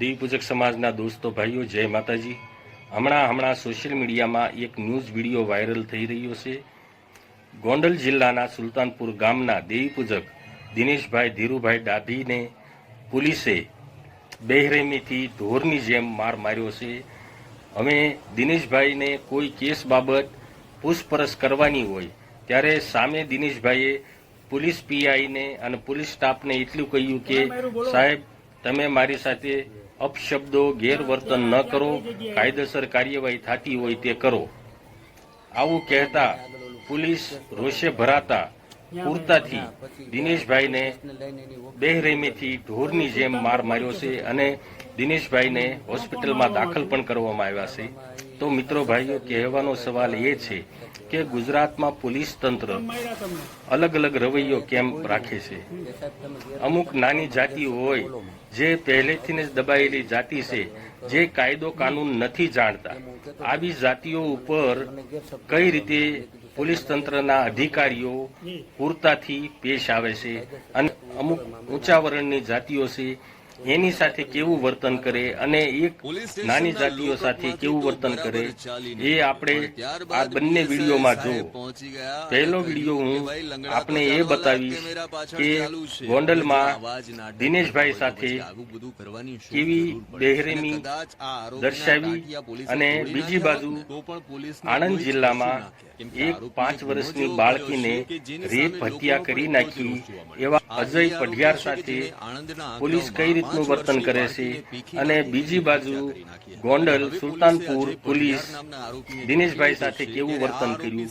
દેવી સમાજના દોસ્તો ભાઈઓ જય માતાજી. હમણાં હમણાં સોશિયલ મીડિયામાં એક ન્યૂઝ વીડિયો વાયરલ થઈ રહ્યો છે. ગોંડલ જિલ્લાના સુલતાનપુર ગામના દેવીપૂજક દિનેશભાઈ ધીરુભાઈ ડાભીને પોલીસે બેહરેમીથી ઢોરની જેમ માર માર્યો છે. હવે દિનેશભાઈને કોઈ કેસ બાબત પૂછપરછ કરવાની હોય ત્યારે સામે દિનેશભાઈએ પોલીસ પીઆઈને અને પોલીસ સ્ટાફને એટલું કહ્યું કે સાહેબ તમે મારી સાથે અપશબ્દો ગેરવર્તન ન કરો, કાયદેસર કાર્યવાહી થતી હોય તે કરો. આવું કહેતા પોલીસ રોષે ભરાતા પૂરતાથી દિનેશભાઈને બેરહેમીથી ઢોરની જેમ માર માર્યો છે અને દિનેશભાઈને હોસ્પિટલમાં દાખલ પણ કરવામાં આવ્યા છે. તો મિત્રો ભાઈઓ, કહેવાનો સવાલ એ છે કે ગુજરાતમાં પોલીસ તંત્ર અલગ અલગ રવૈયો કેમ રાખે છે? અમુક નાની જાતિ હોય જે પહેલેથી જ દબાયેલી જાતિ છે, જે કાયદો કાનૂન નથી જાણતા. આવી જાતિઓ ઉપર કઈ રીતે પોલીસ તંત્રના અધિકારીઓ પૂરતાથી પેશ આવે છે? અને અમુક ઊંચા જાતિઓ છે એની સાથે કેવું વર્તન કરે અને એક નાની જાતિઓ સાથે કેવું વર્તન કરે એ આપણે આ બંને વિડીયોમાં જો પહેલો વીડિયો હું આપને એ બતાવીશ કે ગોંડલમાં દિનેશભાઈ સાથે કેવી બેરહેમી દર્શાવી અને બીજી બાજુ આણંદ જિલ્લામાં એક પાંચ વર્ષની બાળકીને રેપ હત્યા કરી નાખી એવા અજય પઢિયાર સાથે પોલીસ કઈ રીતનું વર્તન કરે છે. અને બીજી બાજુ ગોંડલ સુલતાનપુર પોલીસ દિનેશભાઈ સાથે કેવું વર્તન કર્યું?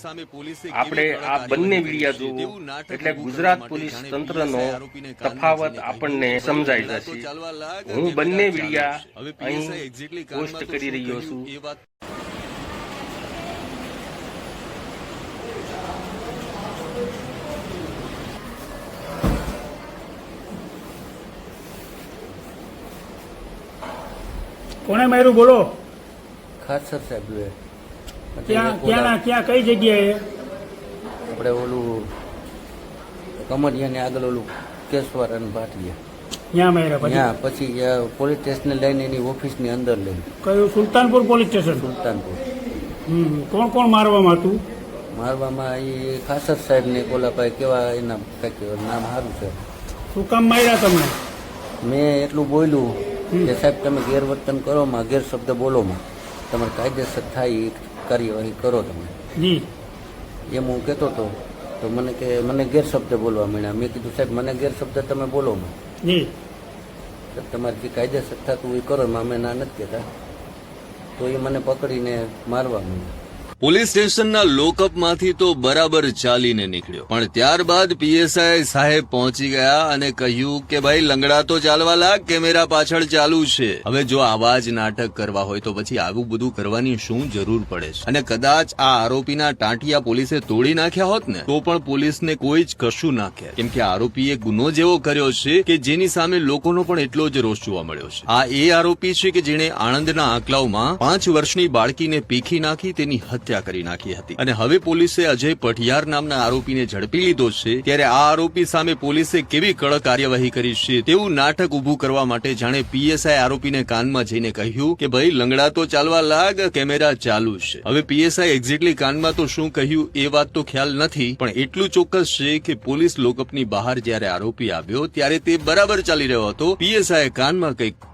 આપણે આ બંને વિડિયા જોવું એટલે ગુજરાત પોલીસ તંત્રનો તફાવત આપણને સમજાઈ જશે. હું બંને વિડિયા અહીં પોસ્ટ કરી રહ્યો છું. કોણે માર્યું? બોલો. ખાસર સાહેબ એ. ક્યાં ક્યાં ક્યાં કઈ જગ્યાએ? આપણે ઓલું કમરિયાની આગળ ઓલું કેશવર અને ભાટિયા પછી? પછી પોલીસ સ્ટેશન લઈને એની ઓફિસની અંદર લઈ કયું? Sultanpur police station? સુલતાનપુર. કોણ કોણ મારવામાં હતું? મારવામાં એ ખાસર સાહેબ ને કોલાભાઈ કેવા એના નામ સારું છે. શું કામ માર્યા તમને? મેં એટલું બોલ્યું. કે સાહેબ તમે ગેરવર્તન કરો માં ગેરશબ્દ બોલો માં. તમારે કાયદેસર થાય એ કાર્યવાહી કરો તમે. એમ હું કહેતો હતો તો મને કે મને ગેરશબ્દ બોલવા મળ્યા. મેં કીધું સાહેબ મને ગેરશબ્દ તમે બોલો માં. તમારે જે કાયદેસર થતું એ કરો એમાં અમે ના નથી કહેતા. તો એ મને પકડીને મારવા માંડ્યા પોલીસ સ્ટેશનના લોકઅપમાંથી તો બરાબર ચાલીને નીકળ્યો. પણ ત્યારબાદ પીએસઆઈ સાહેબ પહોંચી ગયા અને કહ્યું કે ભાઈ, લંગડા તો ચાલવા લાગ, કેમેરા પાછળ ચાલુ છે. હવે જો આવા જ નાટક કરવા હોય તો પછી આવું બધું કરવાની શું જરૂર પડે છે? અને કદાચ આ આરોપીના ટાંટિયા પોલીસે તોડી નાખ્યા હોત ને, તો પણ પોલીસને કોઈ જ કશું ના કહે. કેમ કે આરોપીએ ગુનો જેવો કર્યો છે કે જેની સામે લોકોનો પણ એટલો જ રોષ જોવા મળ્યો છે. આ એ આરોપી છે કે જેણે આણંદના આંકલાવમાં પાંચ વર્ષની બાળકીને પીખી નાખી, તેની હત્યા કરી નાખી હતી. અને હવે પોલીસે અજય પઠિયાર નામના આરોપીને ઝડપી લીધો છે, ત્યારે આ આરોપી સામે પોલીસે કેવી કડક કાર્યવાહી કરી છે તેવું નાટક ઉભું કરવા માટે જાણે પીએસઆઈ આરોપીને કાનમાં જઈને કહ્યું કે, ભાઈ, લંગડા તો ચાલવા લાગ, કેમેરા ચાલુ છે. હવે પીએસઆઈ એક્ઝેક્ટલી કાનમાં તો શું કહ્યું એ વાત તો ખ્યાલ નથી, પણ એટલું ચોક્કસ છે કે પોલીસ લોકઅપની બહાર જ્યારે આરોપી આવ્યો ત્યારે તે બરાબર ચાલી રહ્યો હતો પીએસઆઈ કાનમાં કંઈક